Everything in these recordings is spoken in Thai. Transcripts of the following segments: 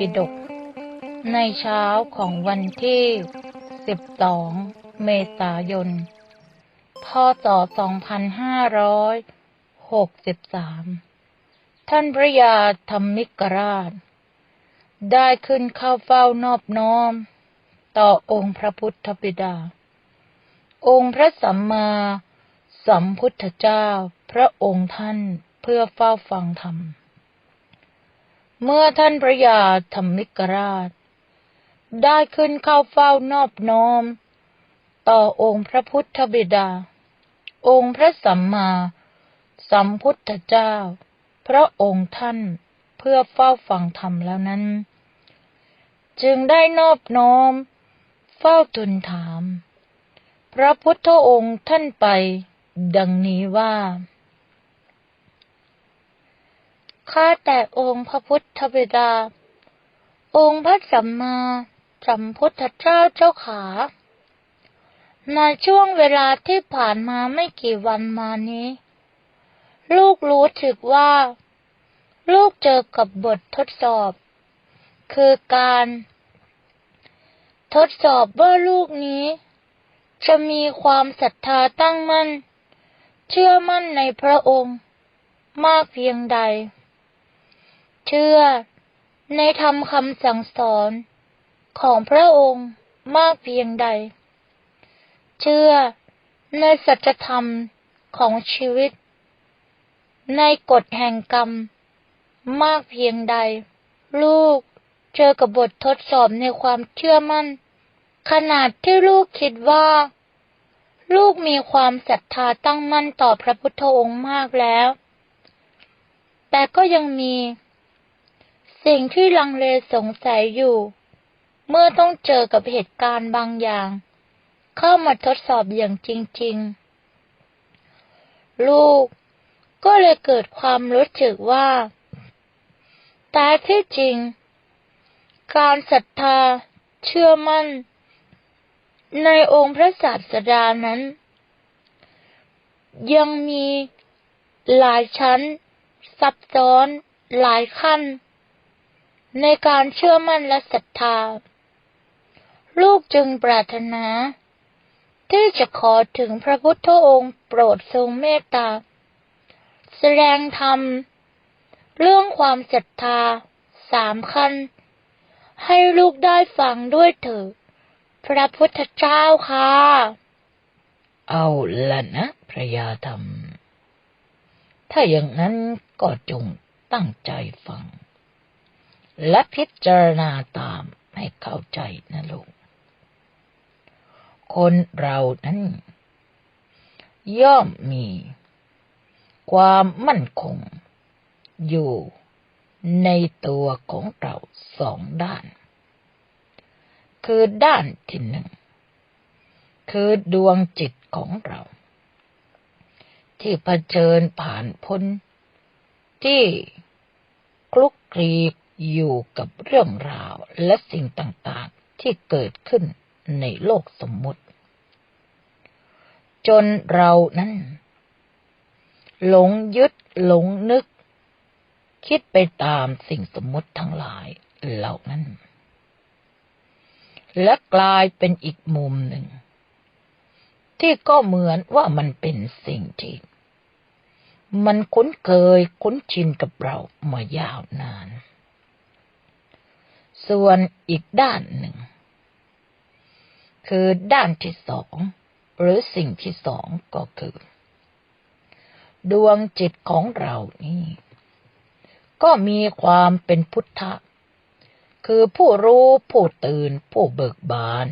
ปิฎกในเช้าของวันที่ 12 เมษายน พศ 2563 ท่านพระยาธรรมิกราช ได้ขึ้นเข้าเฝ้านอบน้อม ต่อองค์พระพุทธบิดา องค์พระสัมมาสัมพุทธเจ้าพระองค์ท่านเพื่อเฝ้าฟังธรรม เมื่อท่านพระยาธรรมิกราช ได้ขึ้นเข้าเฝ้านอบน้อม ต่อองค์พระพุทธบิดา องค์พระสัมมา สัมพุทธเจ้า พระองค์ท่านเพื่อเฝ้าฟังธรรมแล้วนั้น จึงได้นอบน้อม เฝ้าทูลถาม พระพุทธองค์ท่านไป ดังนี้ว่า ข้าแต่องค์พระพุทธบิดา องค์พระสัมมาสัมพุทธเจ้าเจ้าขา ในช่วงเวลาที่ผ่านมาไม่กี่วันมานี้ ลูกรู้สึกว่า ลูกเจอกับบททดสอบ คือการ ทดสอบว่าลูกนี้ จะมีความศรัทธาตั้งมั่น เชื่อมั่นในพระองค์ มากเพียงใด เชื่อ ในธรรมคำสั่งสอนของพระองค์มากเพียงใด เชื่อในสัจธรรมของชีวิต ในกฎแห่งกรรม มากเพียงใด ลูกเจอกับบททดสอบในความเชื่อมั่น ขนาดที่ลูกคิดว่า ลูกมีความศรัทธาตั้งมั่นต่อพระพุทธองค์มากแล้ว แต่ก็ยังมี สิ่งที่ลังเลสงสัยอยู่ เมื่อต้องเจอกับเหตุการณ์บางอย่าง เข้ามาทดสอบอย่างจริง ๆ ลูกก็เลยเกิดความรู้สึกว่าแต่ที่จริง การศรัทธาเชื่อมั่น ในองค์พระศาสดานั้น ยังมีหลายชั้น ซับซ้อนหลายขั้น ในการเชื่อมั่นและศรัทธา ลูกจึงปรารถนา ที่จะขอถึงพระพุทธองค์โปรดทรงเมตตา แสดงธรรม เรื่องความศรัทธาสามขั้น ให้ลูกได้ฟังด้วยเถิดพระพุทธเจ้าค่ะ เอาละนะพระยาธรรม ถ้าอย่างนั้นก็จงตั้งใจฟัง และพิจารณาตามให้เข้าใจนะลูก คนเรานั้น ย่อมมี ความมั่นคง อยู่ในตัวของเราสองด้าน คือด้านที่หนึ่ง คือดวงจิตของเรา ที่เผชิญผ่านพ้นที่คลุกคลี อยู่กับเรื่องราวและสิ่งต่างๆที่เกิดขึ้นในโลกสมมุติ จนเรานั้น หลงยึดหลงนึก คิดไปตามสิ่งสมมติทั้งหลายเหล่านั้น และกลายเป็นอีกมุมหนึ่ง ที่ก็เหมือนว่ามันเป็นสิ่งที่มันคุ้นเคยคุ้นชินกับเรามายาวนาน ส่วนอีกด้านหนึ่ง คือด้านที่สอง หรือสิ่งที่สองก็คือ ดวงจิตของเรานี่ ก็มีความเป็นพุทธะ คือผู้รู้ผู้ตื่นผู้เบิกบาน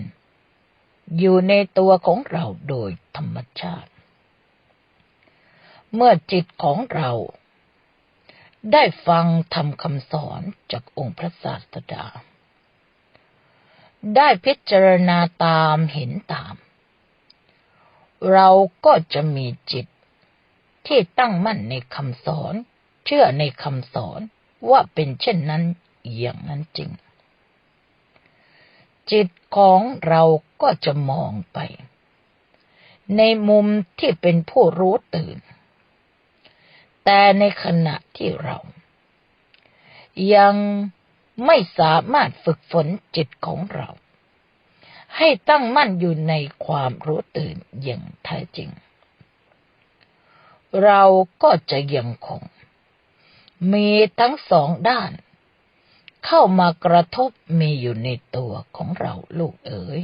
อยู่ในตัวของเราโดยธรรมชาติ เมื่อจิตของเรา ได้ฟังทำคำสอนจากองค์พระศาสดา ได้พิจารณาตามเห็นตาม เราก็จะมีจิตที่ตั้งมั่นในคำสอน เชื่อในคำสอนว่าเป็นเช่นนั้นอย่างนั้นจริง จิตของเราก็จะมองไป ในมุมที่เป็นผู้รู้ตื่น แต่ในขณะที่เรา ยังไม่สามารถฝึกฝนจิตของเรา ให้ตั้งมั่นอยู่ในความรู้ตื่นอย่างแท้จริง เราก็จะยังคง มีทั้งสองด้าน เข้ามากระทบมีอยู่ในตัวของเราลูกเอ๋ย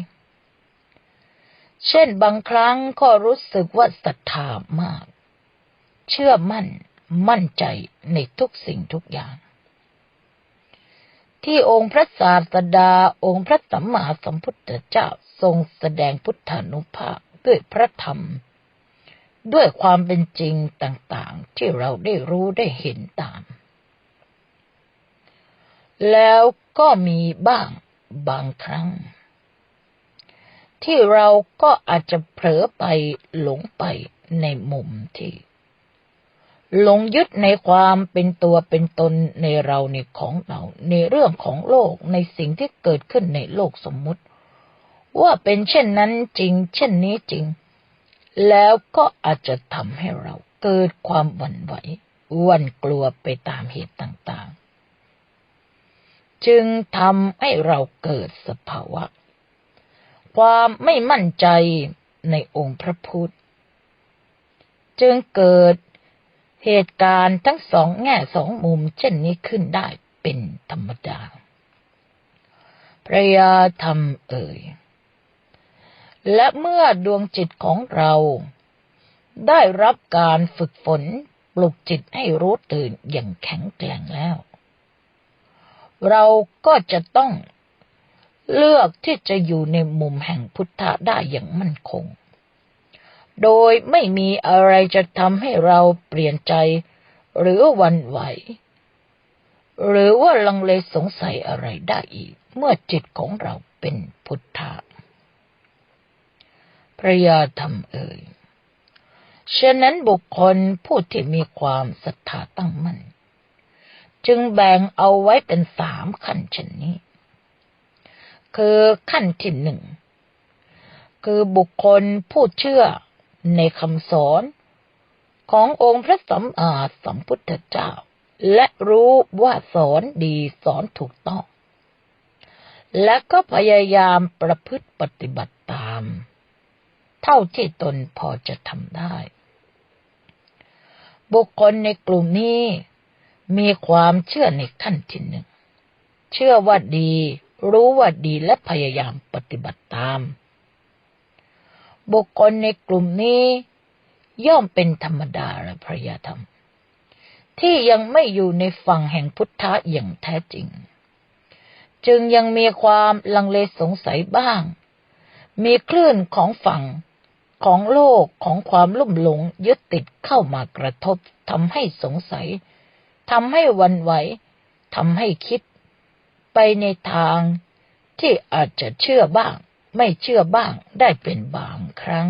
เช่นบางครั้งก็รู้สึกว่าศรัทธามาก เชื่อมั่น มั่นใจในทุกสิ่งทุกอย่าง ที่องค์พระศาสดาองค์พระสัมมาสัมพุทธเจ้าทรงแสดงพุทธานุภาพด้วยพระธรรม ด้วยความเป็นจริงต่างๆ ที่เราได้รู้ได้เห็นตาม แล้วก็มีบ้างบางครั้ง ที่เราก็อาจจะเผลอไปหลงไปในมุมที่ หลงยึดในความเป็นตัวเป็นตนในเราในของเรา ในเรื่องของโลกในสิ่งที่เกิดขึ้นในโลกสมมุติ ว่าเป็นเช่นนั้นจริง เช่นนี้จริง แล้วก็อาจจะทำให้เราเกิดความหวั่นไหววันกลัวไปตามเหตุต่างๆ จึงทำให้เราเกิดสภาวะ ความไม่มั่นใจในองค์พระพุทธจึงเกิด เหตุการณ์ทั้งสองแง่สองมุมเช่นนี้ขึ้นได้เป็นธรรมดา พระยาธรรมเอ่ย และเมื่อดวงจิตของเราได้รับการฝึกฝนปลุกจิตให้รู้ตื่นอย่างแข็งแกร่งแล้ว เราก็จะต้องเลือกที่จะอยู่ในมุมแห่งพุทธะได้อย่างมั่นคง โดยไม่มีอะไรจะทำให้เราเปลี่ยนใจ หรือวันไหว หรือว่าลังเลสงสัยอะไรได้อีก เมื่อจิตของเราเป็นพุทธะพระยาธรรมเอ่ยฉะนั้นบุคคลผู้ที่มีความศรัทธาตั้งมั่นจึงแบ่งเอาไว้เป็นสามขั้นเช่นนี้ คือขั้นที่หนึ่งคือบุคคลผู้เชื่อ ในคำสอนขององค์พระสัมมาสัมพุทธเจ้า และรู้ว่าสอนดีสอนถูกต้อง และก็พยายามประพฤติปฏิบัติตาม เท่าที่ตนพอจะทำได้ บุคคลในกลุ่มนี้มีความเชื่อในขั้นที่หนึ่ง เชื่อว่าดี รู้ว่าดีและพยายามปฏิบัติตาม บุคคลในกลุ่มนี้ ย่อมเป็นธรรมดาและพระยาธรรม ที่ยังไม่อยู่ในฝั่งแห่งพุทธะอย่างแท้จริง จึงยังมีความลังเลสงสัยบ้าง มีคลื่นของฝั่งของโลกของความลุ่มหลงยึดติดเข้ามากระทบทำให้สงสัยทำให้วันไหวทำให้คิด ไปในทางที่อาจจะเชื่อบ้าง ไม่เชื่อบ้างได้เป็นบาง ครั้ง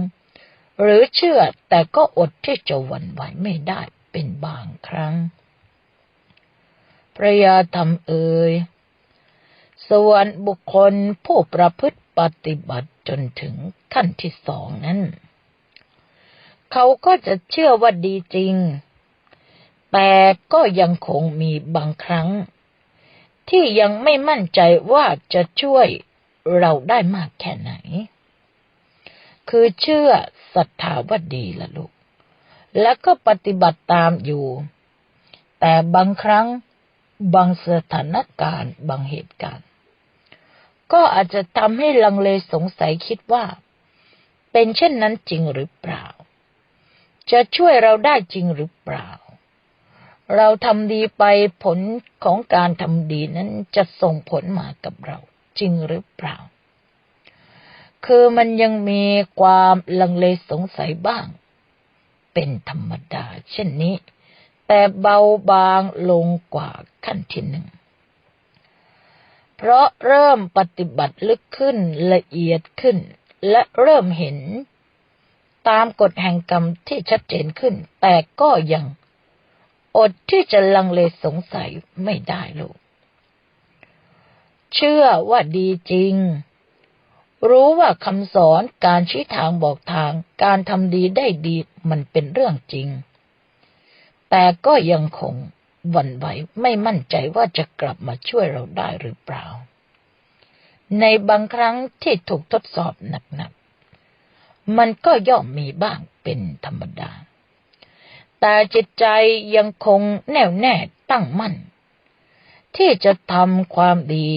หรือเชื่อแต่ก็อดที่จะหวั่นไหวไม่ได้เป็นบางครั้ง พระยาธรรมเอ่ยส่วนบุคคลผู้ประพฤติปฏิบัติจนถึงขั้นที่สองนั้น เขาก็จะเชื่อว่าดีจริง แต่ก็ยังคงมีบางครั้ง ที่ยังไม่มั่นใจว่าจะช่วยเราได้มากแค่ไหน คือเชื่อศรัทธาว่าดีละลูก แล้วก็ปฏิบัติตามอยู่ แต่บางครั้งบางสถานการณ์บางเหตุการณ์ ก็อาจจะทำให้ลังเลสงสัยคิดว่า เป็นเช่นนั้นจริงหรือเปล่า จะช่วยเราได้จริงหรือเปล่า เราทำดีไปผลของการทำดีนั้นจะส่งผลมากับเราจริงหรือเปล่า คือมันยังมีความลังเลสงสัยบ้าง เป็นธรรมดาเช่นนี้ แต่เบาบางลงกว่าขั้นที่หนึ่ง เพราะเริ่มปฏิบัติลึกขึ้นละเอียดขึ้น และเริ่มเห็น ตามกฎแห่งกรรมที่ชัดเจนขึ้น แต่ก็ยังอดที่จะลังเลสงสัยไม่ได้ลูก เชื่อว่าดีจริง รู้ว่าคำสอนการชี้ทางบอกทาง การทำดีได้ดีมันเป็นเรื่องจริง แต่ก็ยังคงหวั่นไหวไม่มั่นใจว่าจะกลับมาช่วยเราได้หรือเปล่า ในบางครั้งที่ถูกทดสอบหนักๆ มันก็ย่อมมีบ้างเป็นธรรมดา แต่จิตใจยังคงแน่วแน่ตั้งมั่น ที่จะทำความดี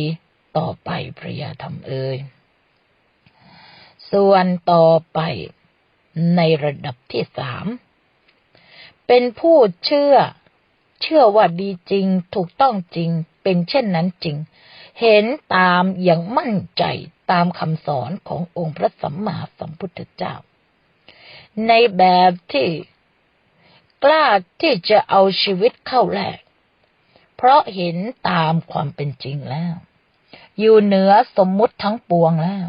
ต่อไปพระยาธรรมเอ่ย ส่วนต่อไปในระดับที่สาม เป็นผู้เชื่อ เชื่อว่าดีจริง ถูกต้องจริง เป็นเช่นนั้นจริง เห็นตามอย่างมั่นใจตามคำสอนขององค์พระสัมมาสัมพุทธเจ้า ในแบบที่กล้าที่จะเอาชีวิตเข้าแลก เพราะเห็นตามความเป็นจริงแล้ว อยู่เหนือสมมุติทั้งปวงแล้ว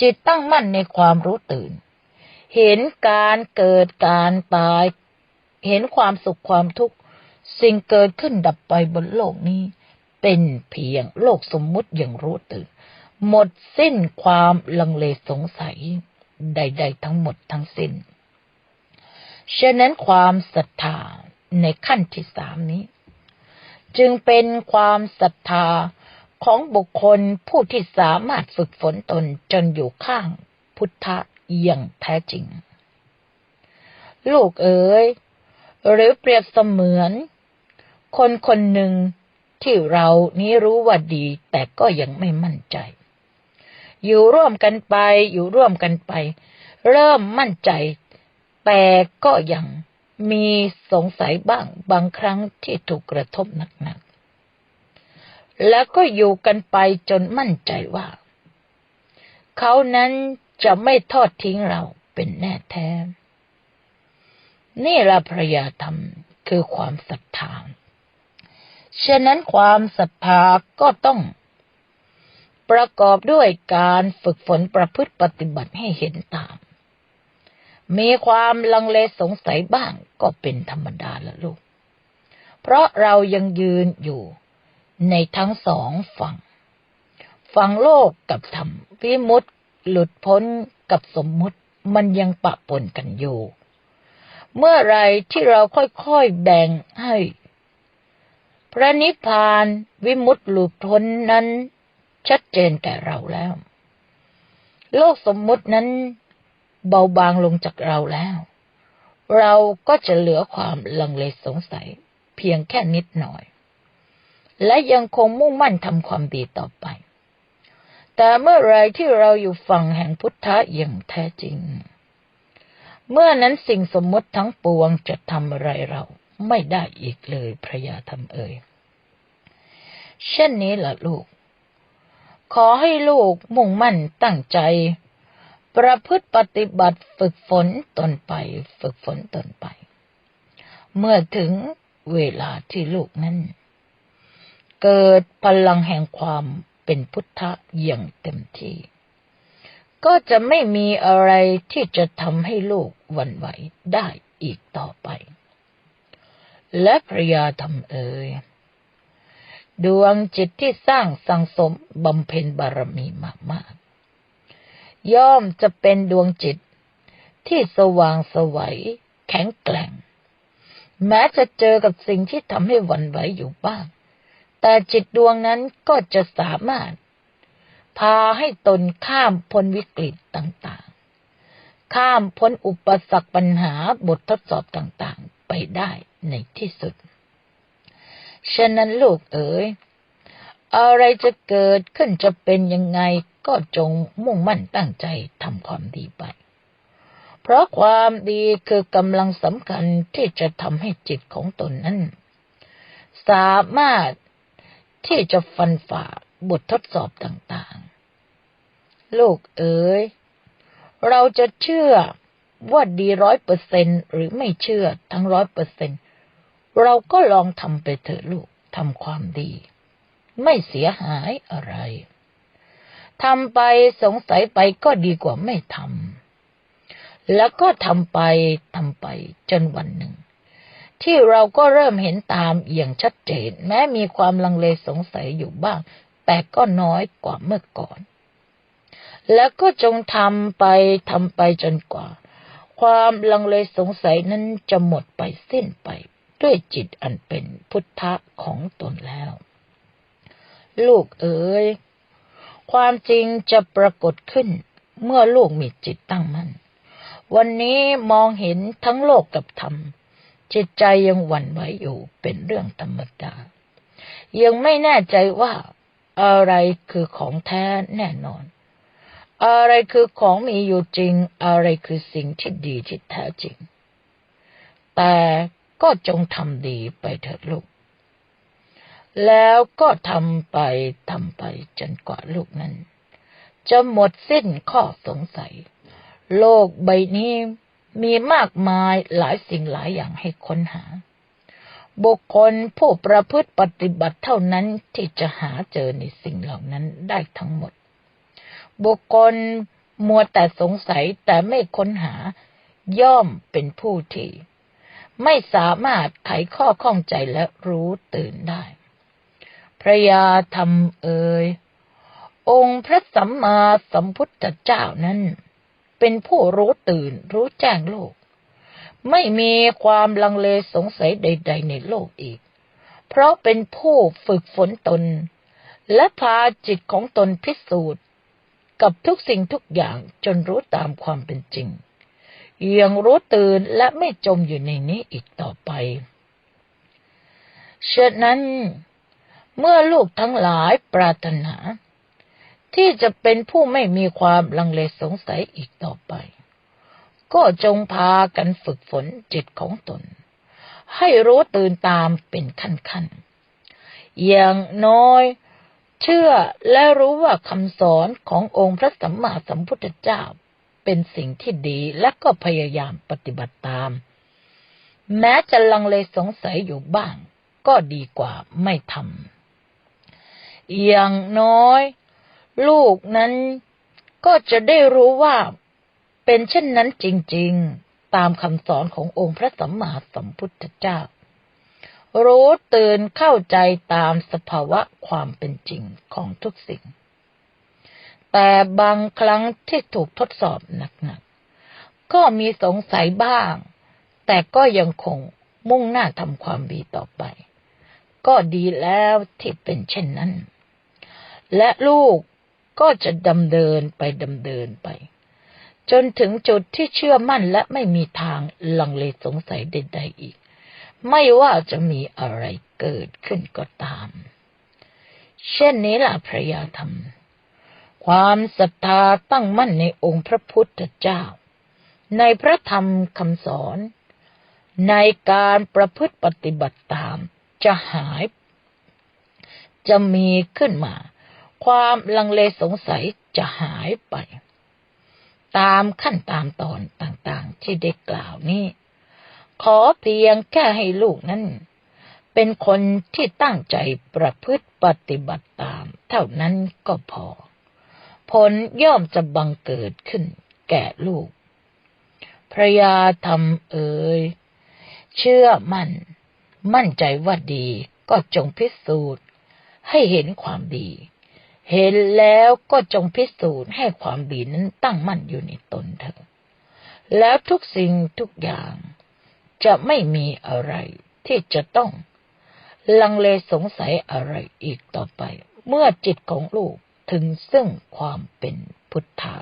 จิตตั้งมั่นในความรู้ตื่น เห็นการเกิดการตาย เห็นความสุขความทุกข์ สิ่งเกิดขึ้นดับไปบนโลกนี้ เป็นเพียงโลกสมมุติอย่างรู้ตื่น หมดสิ้นความลังเลสงสัย ใด ๆ ทั้งหมดทั้งสิ้น ฉะนั้นความศรัทธาในขั้นที่สามนี้ จึงเป็นความศรัทธา ของบุคคลผู้ที่สามารถฝึกฝนตนจนอยู่ข้างพุทธะอย่างแท้จริง ลูกเอ๋ย หรือเปรียบเสมือน คนคนหนึ่งที่เรานี้รู้ว่าดี แต่ก็ยังไม่มั่นใจ อยู่ร่วมกันไป อยู่ร่วมกันไป เริ่มมั่นใจ แต่ก็ยังมีสงสัยบ้างบางครั้งที่ถูกกระทบหนัก แล้วก็อยู่กันไปจนมั่นใจว่า เขานั้นจะไม่ทอดทิ้งเราเป็นแน่แท้ นี่ละพระยาธรรมคือความศรัทธา ฉะนั้นความศรัทธาก็ต้อง ประกอบด้วยการฝึกฝนประพฤติปฏิบัติให้เห็นตาม มีความลังเลสงสัยบ้างก็เป็นธรรมดาละลูก เพราะเรายังยืนอยู่ ในทั้งสองฝั่ง ฝั่งโลกกับธรรมวิมุตติหลุดพ้นกับสมมุติมันยังปะปนกันอยู่ เมื่อไรที่เราค่อยๆแบ่งให้ พระนิพพานวิมุตติหลุดพ้นนั้น ชัดเจนแก่เราแล้ว โลกสมมุตินั้นเบาบางลงจากเราแล้ว เราก็จะเหลือความลังเลสงสัยเพียงแค่นิดหน่อย และยังคงมุ่งมั่นทำความดีต่อไป แต่เมื่อไรที่เราอยู่ฝั่งแห่งพุทธะอย่างแท้จริง เมื่อนั้นสิ่งสมมติทั้งปวงจะทำอะไรเราไม่ได้อีกเลยพระยาธรรมเอ่ย เช่นนี้ล่ะลูก ขอให้ลูกมุ่งมั่นตั้งใจ ประพฤติปฏิบัติฝึกฝนตนไป ฝึกฝนตนไป เมื่อถึงเวลาที่ลูกนั้น เกิดพลังแห่งความเป็นพุทธะอย่างเต็มที่ ก็จะไม่มีอะไรที่จะทำให้ลูกหวั่นไหวได้อีกต่อไป และพระยาธรรมเอ่ยดวงจิตที่สร้างสังสมบำเพ็ญบารมีมากมากย่อมจะเป็นดวงจิตที่สว่างสวัยแข็งแกร่ง แม้จะเจอกับสิ่งที่ทำให้หวั่นไหวอยู่บ้าง แต่จิตดวงนั้นก็จะสามารถ พาให้ตนข้ามพ้นวิกฤตต่างๆ ข้ามพ้นอุปสรรคปัญหาบททดสอบต่างๆ ไปได้ในที่สุด ฉะนั้นลูกเอ๋ย อะไรจะเกิดขึ้นจะเป็นยังไงก็จงมุ่งมั่นตั้งใจทำความดีไป เพราะความดีคือกำลังสำคัญที่จะทำให้จิตของตนนั้นสามารถ ที่จะฟันฝ่าบททดสอบต่างๆ ลูกเอ๋ย เราจะเชื่อว่าดีร้อยเปอร์เซนหรือไม่เชื่อทั้งร้อยเปอร์เซนเราก็ลองทำไปเถอะลูกทำความดี ไม่เสียหายอะไรทำไปสงสัยไปก็ดีกว่าไม่ทำแล้วก็ทำไปทำไปจนวันหนึ่ง ที่เราก็เริ่มเห็นตามอย่างชัดเจน แม้มีความลังเลสงสัยอยู่บ้าง แต่ก็น้อยกว่าเมื่อก่อน แล้วก็จงทำไปทำไปจนกว่า ความลังเลสงสัยนั้นจะหมดไปสิ้นไป ด้วยจิตอันเป็นพุทธะของตนแล้ว ลูกเอ๋ยความจริงจะปรากฏขึ้นเมื่อลูกมีจิตตั้งมั่น วันนี้มองเห็นทั้งโลกกับธรรม จิตใจยังหวั่นไหวอยู่เป็นเรื่องธรรมดา ยังไม่แน่ใจว่าอะไรคือของแท้แน่นอน อะไรคือของมีอยู่จริง อะไรคือสิ่งที่ดีที่แท้จริง แต่ก็จงทำดีไปเถิดลูก แล้วก็ทำไปทำไปจนกว่าลูกนั้น จะหมดสิ้นข้อสงสัย โลกใบนี้ มีมากมายหลายสิ่งหลายอย่างให้ค้นหา บุคคลผู้ประพฤติปฏิบัติเท่านั้นที่จะหาเจอในสิ่งเหล่านั้นได้ทั้งหมด บุคคลมัวแต่สงสัยแต่ไม่ค้นหา ย่อมเป็นผู้ที่ไม่สามารถไขข้อข้องใจและรู้ตื่นได้ พระยาธรรมเอ่ยองค์พระสัมมาสัมพุทธเจ้านั้น เป็นผู้รู้ตื่น รู้แจ้งโลก ไม่มีความลังเลสงสัยใด ๆ ในโลกอีก เพราะเป็นผู้ฝึกฝนตน และพาจิตของตนพิสูจน์ กับทุกสิ่งทุกอย่างจนรู้ตามความเป็นจริงยังรู้ตื่นและไม่จมอยู่ในนี้อีกต่อไปเช่นนั้น เมื่อลูกทั้งหลายปรารถนา ที่จะเป็นผู้ไม่มีความลังเลสงสัยอีกต่อไป ก็จงพากันฝึกฝนจิตของตน ให้รู้ตื่นตามเป็นขั้นๆ อย่างน้อยเชื่อและรู้ว่าคำสอนขององค์พระสัมมาสัมพุทธเจ้าเป็นสิ่งที่ดีและก็พยายามปฏิบัติตาม แม้จะลังเลสงสัยอยู่บ้าง ก็ดีกว่าไม่ทำอย่างน้อย ลูกนั้นก็จะได้รู้ว่าเป็นเช่นนั้นจริง ๆ ตามคำสอนขององค์พระสัมมาสัมพุทธเจ้า รู้ตื่นเข้าใจตามสภาวะความเป็นจริงของทุกสิ่ง แต่บางครั้งที่ถูกทดสอบหนักๆ ก็มีสงสัยบ้าง แต่ก็ยังคงมุ่งหน้าทำความดีต่อไป ก็ดีแล้วที่เป็นเช่นนั้น และลูก ก็จะดำเดินไปดำเดินไป จนถึงจุดที่เชื่อมั่นและไม่มีทางลังเลสงสัยใดๆอีก ไม่ว่าจะมีอะไรเกิดขึ้นก็ตาม เช่นนี้ล่ะพระยาธรรม ความศรัทธาตั้งมั่นในองค์พระพุทธเจ้า ในพระธรรมคำสอน ในการประพฤติปฏิบัติตามจะหาย จะมีขึ้นมา ความลังเลสงสัยจะหายไป ตามขั้นตามตอนต่างๆ ที่ได้กล่าวนี้ ขอเพียงแค่ให้ลูกนั้น เป็นคนที่ตั้งใจประพฤติปฏิบัติตาม เท่านั้นก็พอ ผลย่อมจะบังเกิดขึ้นแก่ลูก พระยาธรรมเอ่ยเชื่อมั่น มั่นใจว่าดีก็จงพิสูจน์ให้เห็นความดี เห็นแล้วก็จงพิสูจน์ให้ความดีนั้นตั้งมั่นอยู่ในตนเถอะแล้วทุกสิ่งทุกอย่างจะไม่มีอะไรที่จะต้องลังเลสงสัยอะไรอีกต่อไป เมื่อจิตของลูกถึงซึ่งความเป็นพุทธะ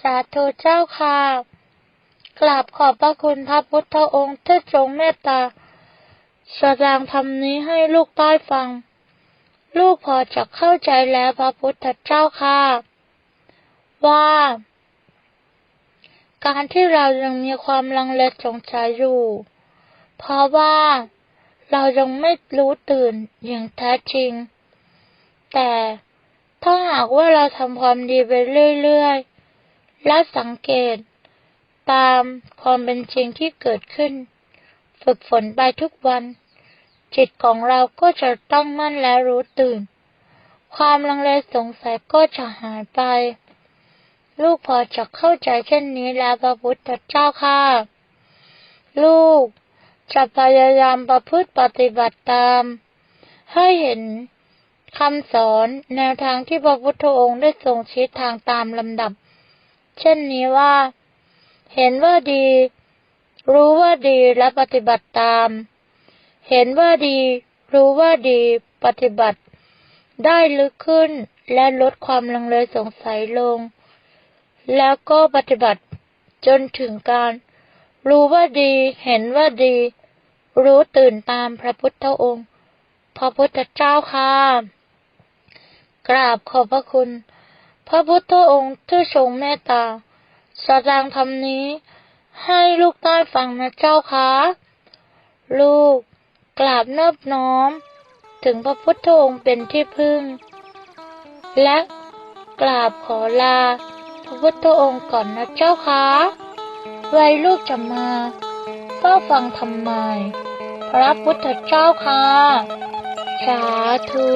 สาธุเจ้าค่ะกราบขอบพระคุณพระพุทธองค์ที่ทรงเมตตา แสดงธรรมนี้ให้ลูกได้ฟัง ลูกพอจะเข้าใจแล้วพระพุทธเจ้าค่ะ ว่า การที่เรายังมีความลังเลสงสัยอยู่ เพราะว่าเรายังไม่รู้ตื่นอย่างแท้จริง แต่ถ้าหากว่าเราทำความดีไปเรื่อยๆ และสังเกต ตามความเป็นจริงที่เกิดขึ้น ฝึกฝนไปทุกวัน จิตของเราก็จะตั้งมั่นและรู้ตื่น ความลังเลสงสัยก็จะหายไป ลูกพอจะเข้าใจเช่นนี้แล้วพระพุทธเจ้าค่ะ ลูกจะพยายามประพฤติปฏิบัติตาม ให้เห็นคำสอนแนวทางที่พระพุทธองค์ได้ทรงชี้ทางตามลำดับ เช่นนี้ว่า เห็นว่าดี รู้ว่าดีและปฏิบัติตาม เห็นว่าดี รู้ว่าดีปฏิบัติ ได้ลึกขึ้นและลดความลังเลสงสัยลง แล้วก็ปฏิบัติจนถึงการ รู้ว่าดีเห็นว่าดี รู้ตื่นตามพระพุทธองค์ พระพุทธเจ้าค่ะกราบขอบพระคุณ พระพุทธองค์ที่ทรงเมตตาแสดงธรรมนี้ให้ลูกได้ฟังนะเจ้าค่ะลูก กราบนอบน้อม ถึงพระพุทธองค์เป็นที่พึ่ง และกราบขอลา พระพุทธองค์ก่อนนะเจ้าค่ะไว้ลูกจะมาเฝ้าฟังทำไม พระพุทธเจ้าค่ะ สาธุ